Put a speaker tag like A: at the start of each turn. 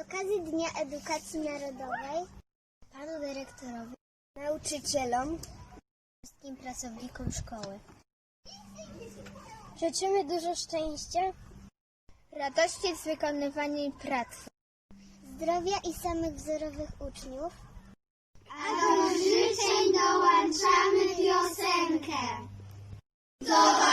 A: okazji Dnia Edukacji Narodowej panu dyrektorowi, nauczycielom, wszystkim pracownikom szkoły. Życzymy dużo szczęścia, radości z wykonywania pracy, zdrowia i samych wzorowych uczniów. A do życzeń dołączamy piosenkę. Do